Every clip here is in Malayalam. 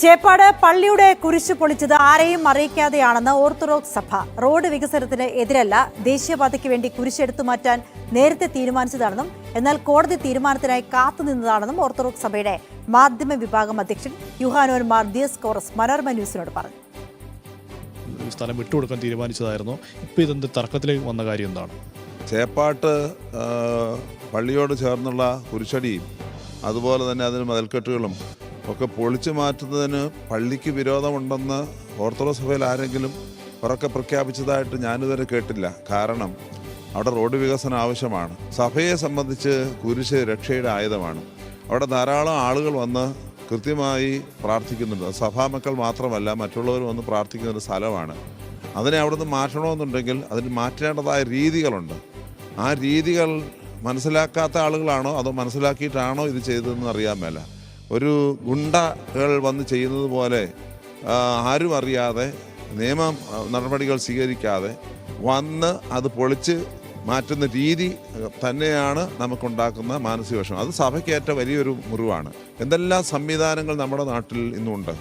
ചേപ്പാട് പള്ളിയുടെ കുരിശു പൊളിച്ചത് ആരെയും അറിയിക്കാതെയാണെന്ന് ഓർത്തഡോക്സ് സഭ. റോഡ് വികസനത്തിന് എതിരല്ല. ദേശീയപാതയ്ക്ക് വേണ്ടി കുരിശെടുത്തു മാറ്റാൻ നേരത്തെ തീരുമാനിച്ചതാണെന്നും എന്നാൽ കോടതി തീരുമാനത്തിനായി കാത്തുനിന്നതാണെന്നും ഓർത്തഡോക്സ് സഭയുടെ മാധ്യമ വിഭാഗം അധ്യക്ഷൻ യുഹാനോൻ മാർ ദിയസ് കോറസ് മനോരമ ന്യൂസിനോട് പറഞ്ഞു. സ്ഥലം വിട്ടുകൊടുക്കാൻ തീരുമാനിച്ചതായിരുന്നു. ഇപ്പോൾ ഇതെന്ത് തർക്കത്തിലേക്ക് വന്ന കാര്യം എന്താണ്? ചേപ്പാട്ട് പള്ളിയോട് ചേർന്നുള്ള കുരിശടിയും അതുപോലെ തന്നെ അതിന് മതിൽക്കെട്ടുകളും ഒക്കെ പൊളിച്ചു മാറ്റുന്നതിന് പള്ളിക്ക് വിരോധമുണ്ടെന്ന് ഓർത്തഡോക്സ് സഭയിൽ ആരെങ്കിലും ഉറക്കെ പ്രഖ്യാപിച്ചതായിട്ട് ഞാനിതുവരെ കേട്ടില്ല. കാരണം അവിടെ റോഡ് വികസനം ആവശ്യമാണ്. സഭയെ സംബന്ധിച്ച് കുരിശ് രക്ഷയുടെ ആയുധമാണ്. അവിടെ ധാരാളം ആളുകൾ വന്ന് കൃത്യമായി പ്രാർത്ഥിക്കുന്നുണ്ട്. സഭാമക്കൾ മാത്രമല്ല മറ്റുള്ളവർ വന്ന് പ്രാർത്ഥിക്കുന്ന ഒരു സ്ഥലമാണ്. അതിനെ അവിടുന്ന് മാറ്റണമെന്നുണ്ടെങ്കിൽ അതിന് മാറ്റേണ്ടതായ രീതികളുണ്ട്. ആ രീതികൾ മനസ്സിലാക്കാത്ത ആളുകളാണോ അതോ മനസ്സിലാക്കിയിട്ടാണോ ഇത് ചെയ്തതെന്ന് അറിയാൻ മേല. ഒരു ഗുണ്ടകൾ വന്ന് ചെയ്യുന്നത് പോലെ ആരും അറിയാതെ നിയമ നടപടികൾ സ്വീകരിക്കാതെ വന്ന് അത് പൊളിച്ച് മാറ്റുന്ന രീതി തന്നെയാണ് നമുക്കുണ്ടാക്കുന്ന മാനസിക വിഷമം. അത് സഭയ്ക്കേറ്റ വലിയൊരു മുറിവാണ്. എന്തെല്ലാം സംവിധാനങ്ങൾ നമ്മുടെ നാട്ടിൽ ഇന്നുണ്ട്?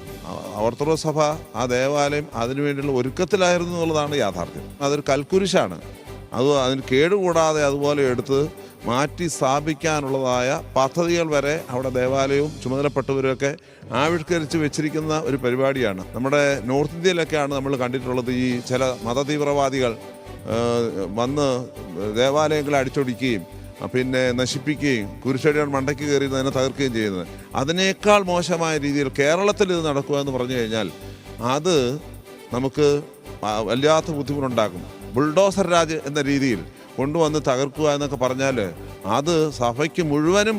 ഓർത്തഡോക്സ് സഭ ആ ദേവാലയം അതിനുവേണ്ടിയുള്ള ഒരുക്കത്തിലായിരുന്നു എന്നുള്ളതാണ് യാഥാർത്ഥ്യം. അതൊരു കൽക്കുരിശാണ്. അത് അതിന് കേടുകൂടാതെ അതുപോലെ എടുത്ത് മാറ്റി സ്ഥാപിക്കാനുള്ളതായ പദ്ധതികൾ വരെ അവിടെ ദേവാലയവും ചുമതലപ്പെട്ടവരൊക്കെ ആവിഷ്കരിച്ച് വെച്ചിരിക്കുന്ന ഒരു പരിപാടിയാണ്. നമ്മുടെ നോർത്ത് ഇന്ത്യയിലൊക്കെയാണ് നമ്മൾ കണ്ടിട്ടുള്ളത് ഈ ചില മതതീവ്രവാദികൾ വന്ന് ദേവാലയങ്ങൾ അടിച്ചൊടിക്കുകയും പിന്നെ നശിപ്പിക്കുകയും കുരിശടികൾ മണ്ടയ്ക്ക് കയറി അതിനെ തകർക്കുകയും ചെയ്യുന്നത്. അതിനേക്കാൾ മോശമായ രീതിയിൽ കേരളത്തിൽ ഇത് നടക്കുക എന്ന് പറഞ്ഞു കഴിഞ്ഞാൽ അത് നമുക്ക് വല്ലാത്ത ബുദ്ധിമുട്ടുണ്ടാക്കും. ബുൾഡോസർ രാജ് എന്ന രീതിയിൽ കൊണ്ടുവന്ന് തകർക്കുക എന്നൊക്കെ പറഞ്ഞാൽ അത് സഭയ്ക്ക് മുഴുവനും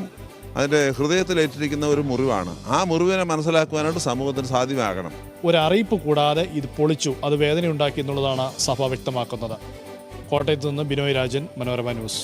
അതിന്റെ ഹൃദയത്തിലേറ്റിരിക്കുന്ന ഒരു മുറിവാണ്. ആ മുറിവിനെ മനസ്സിലാക്കുവാനായിട്ട് സമൂഹത്തിന് സാധ്യമാകണം. ഒരറിയിപ്പ് കൂടാതെ ഇത് പൊളിച്ചു അത് വേദനയുണ്ടാക്കി എന്നുള്ളതാണ് സഭ വ്യക്തമാക്കുന്നത്. കോട്ടയത്ത് നിന്ന് ബിനോയ് രാജൻ മനോരമ ന്യൂസ്.